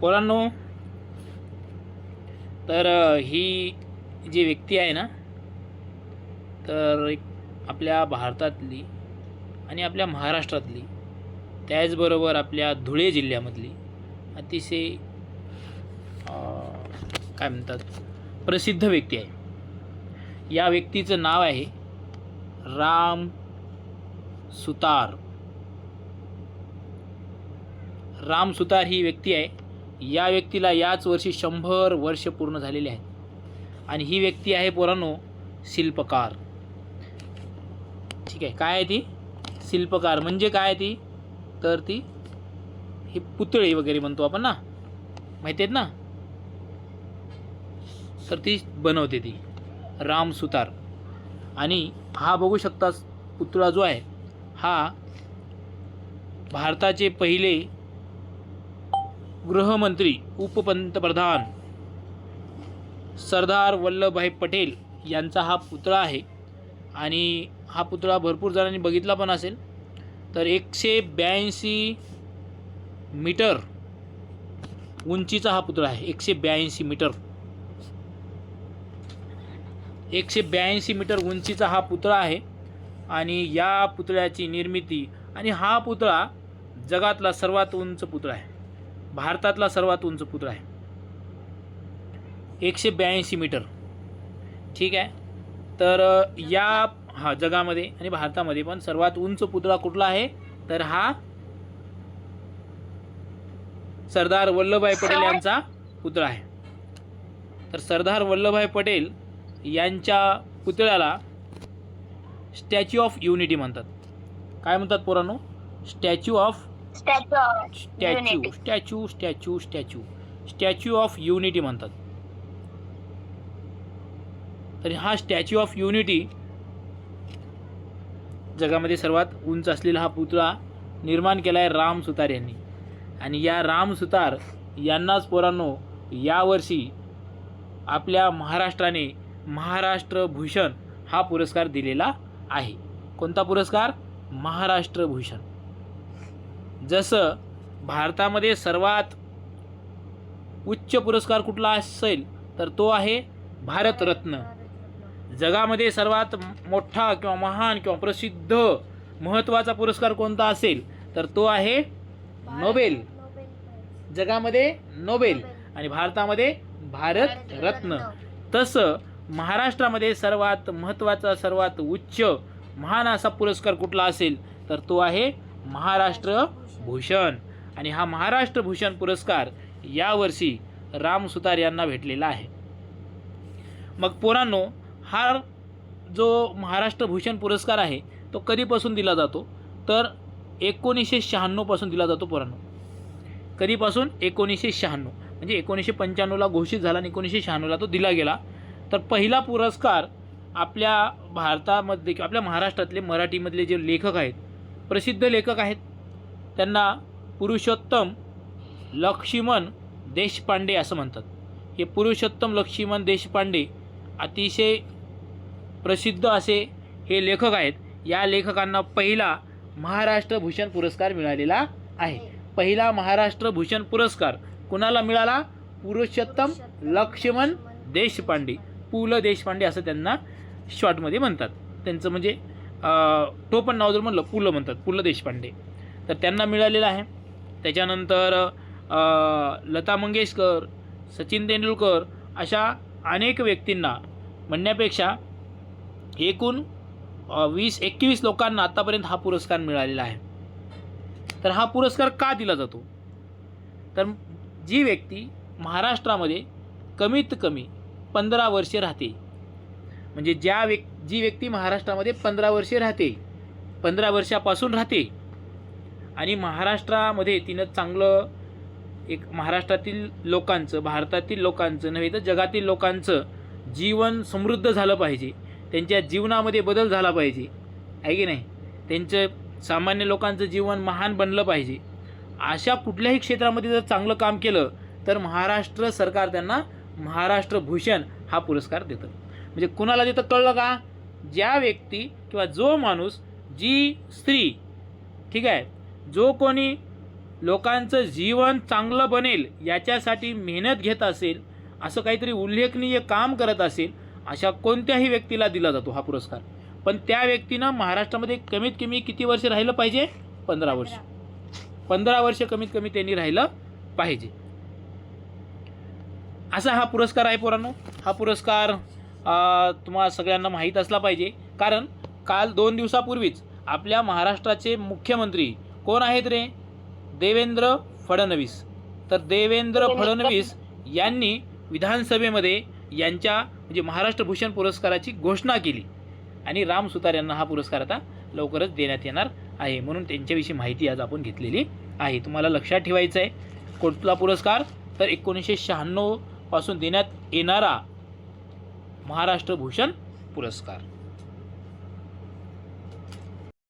पोरांनो तर ही जी व्यक्ती आहे ना तर एक आपल्या भारतातली आणि आपल्या महाराष्ट्रातली त्याचबरोबर आपल्या धुळे जिल्ह्यामधली अतिशय काय म्हणतात प्रसिद्ध व्यक्ती आहे. या व्यक्तीचं नाव आहे राम सुतार. राम सुतार ही व्यक्ती आहे. या व्यक्तीला याच वर्षी शंभर वर्ष पूर्ण झालेले आहेत. आणि ही व्यक्ती आहे पोरांनो शिल्पकार. ठीक आहे काय आहे ती? शिल्पकार. म्हणजे काय आहे ती? तर ती ही पुतळे वगैरे म्हणतो आपण ना? माहिती आहेत ना? तर ती बनवते ती. राम सुतार. आणि हा बघू शकता पुतळा जो आहे हा भारताचे पहिले गृहमंत्री उपपंतप्रधान सरदार वल्लभभाई पटेल यांचा हा पुतळा आहे. आणि हा पुतळा भरपूर जणांनी बघितला पण असेल. तर एकशे ब्याऐंशी मीटर उंचीचा हा पुतळा आहे. एकशे ब्याऐंशी मीटर. एकशे ब्याऐंशी मीटर उंचीचा हा पुतळा आहे. आणि या पुतळ्याची निर्मिती आणि हा पुतळा जगातला सर्वात उंच पुतळा आहे. भारतातला सर्वात उंच पुतळा आहे. एकशे ब्याऐंशी मीटर. ठीक आहे? तर या हा जगामध्ये आणि भारतामध्ये पण सर्वात उंच पुतळा कुठला आहे? तर हा सरदार वल्लभभाई पटेल यांचा पुतळा आहे. तर सरदार वल्लभभाई पटेल यांच्या पुतळ्याला स्टॅच्यू ऑफ युनिटी म्हणतात. काय म्हणतात पोरांनो? Statue of statue statue statue statue statue of unity म्हणतात. तर हा स्टॅच्यू ऑफ युनिटी जगामध्ये सर्वात उंच असलेला हा पुतळा निर्माण केला आहे राम सुतार यांनी. आणि या राम सुतार यांनाच पोरांनो यावर्षी आपल्या महाराष्ट्राने महाराष्ट्र भूषण हा पुरस्कार दिलेला आहे. कोणता पुरस्कार? महाराष्ट्र भूषण. जसं भारतामध्ये सर्वात उच्च पुरस्कार कुठला असेल तर तो आहे भारतरत्न जगामध्ये सर्वात मोठा किंवा महान किंवा प्रसिद्ध महत्त्वाचा पुरस्कार कोणता असेल तर तो आहे नोबेल. जगामध्ये नोबेल आणि भारतामध्ये भारत रत्न. तसं महाराष्ट्रामध्ये सर्वात महत्त्वाचा सर्वात उच्च महान असा पुरस्कार कुठला असेल तर तो आहे महाराष्ट्र भूषण आणि हा महाराष्ट्र भूषण पुरस्कार यावर्षी राम सुतार यांना भेटलेला आहे. मग पोरांनो हा जो महाराष्ट्र भूषण पुरस्कार आहे तो कधीपासून दिला जातो? तर एकोणीसशे शहाण्णवपासून दिला जातो पोरांनो. कधीपासून? एकोणीसशे शहाण्णव. म्हणजे एकोणीसशे पंच्याण्णवला घोषित झाला आणि एकोणीसशे शहाण्णवला तो दिला गेला. तर पहिला पुरस्कार आपल्या भारतामध्ये किंवा आपल्या महाराष्ट्रातले मराठीमधले जे लेखक आहेत प्रसिद्ध लेखक आहेत त्यांना पुरुषोत्तम लक्ष्मण देशपांडे असं म्हणतात. हे पुरुषोत्तम लक्ष्मण देशपांडे अतिशय प्रसिद्ध असे हे लेखक आहेत. या लेखकांना पहिला महाराष्ट्र भूषण पुरस्कार मिळालेला आहे. पहिला महाराष्ट्र भूषण पुरस्कार कुणाला मिळाला? पुरुषोत्तम लक्ष्मण देशपांडे पु ल देशपांडे असं त्यांना शॉर्टमध्ये म्हणतात. त्यांचं म्हणजे टोपण नाव जर म्हणलं पु ल म्हणतात पु ल देशपांडे. तर त्यांना मिळालेलं आहे. त्याच्यानंतर लता मंगेशकर सचिन तेंडुलकर अशा अनेक व्यक्तींना म्हणण्यापेक्षा एकूण वीस एकवीस लोकांना आत्तापर्यंत हा पुरस्कार मिळालेला आहे. तर हा पुरस्कार का दिला जातो? तर जी व्यक्ती महाराष्ट्रामध्ये कमीत कमी पंधरा वर्षे राहते म्हणजे ज्या व्यक् जी व्यक्ती महाराष्ट्रामध्ये पंधरा वर्षे राहते पंधरा वर्षापासून राहते आणि महाराष्ट्रामध्ये तिनं चांगलं एक महाराष्ट्रातील लोकांचं भारतातील लोकांचं नव्हे तर जगातील लोकांचं जीवन समृद्ध झालं पाहिजे. त्यांच्या जीवनामध्ये बदल झाला पाहिजे. आहे की नाही? त्यांचं सामान्य लोकांचं जीवन महान बनलं पाहिजे. अशा कुठल्याही क्षेत्रामध्ये जर चांगलं काम केलं तर महाराष्ट्र सरकार त्यांना महाराष्ट्र भूषण हा पुरस्कार देतं. म्हणजे कुणाला देतं कळलं का? ज्या व्यक्ती किंवा जो माणूस जी स्त्री ठीक आहे जो कोणी लोकांचं जीवन चांगलं बनेल याच्यासाठी मेहनत घेत असेल असं काहीतरी उल्लेखनीय काम करत असेल अशा कोणत्याही व्यक्तीला दिला जातो हा पुरस्कार. पण त्या व्यक्तीनं महाराष्ट्रामध्ये कमीत कमी किती वर्ष राहिलं पाहिजे? पंधरा वर्ष. पंधरा वर्ष कमीत कमी त्यांनी राहिलं पाहिजे. असा हा पुरस्कार आहे पोरांनो. हा पुरस्कार तुम्हाला सगळ्यांना माहीत असला पाहिजे. कारण काल दोन दिवसापूर्वीच आपल्या महाराष्ट्राचे मुख्यमंत्री कोण आहेत रे? देवेंद्र फडणवीस. तर देवेंद्र फडणवीस यांनी विधानसभेमध्ये यांच्या म्हणजे महाराष्ट्र भूषण पुरस्काराची घोषणा केली. आणि राम सुतार यांना हा पुरस्कार आता लवकरच देण्यात येणार आहे म्हणून त्यांच्याविषयी माहिती आज आपण घेतलेली आहे. तुम्हाला लक्षात ठेवायचं आहे कुठला पुरस्कार? तर एकोणीसशे शहाण्णवपासून देण्यात येणारा महाराष्ट्र भूषण पुरस्कार.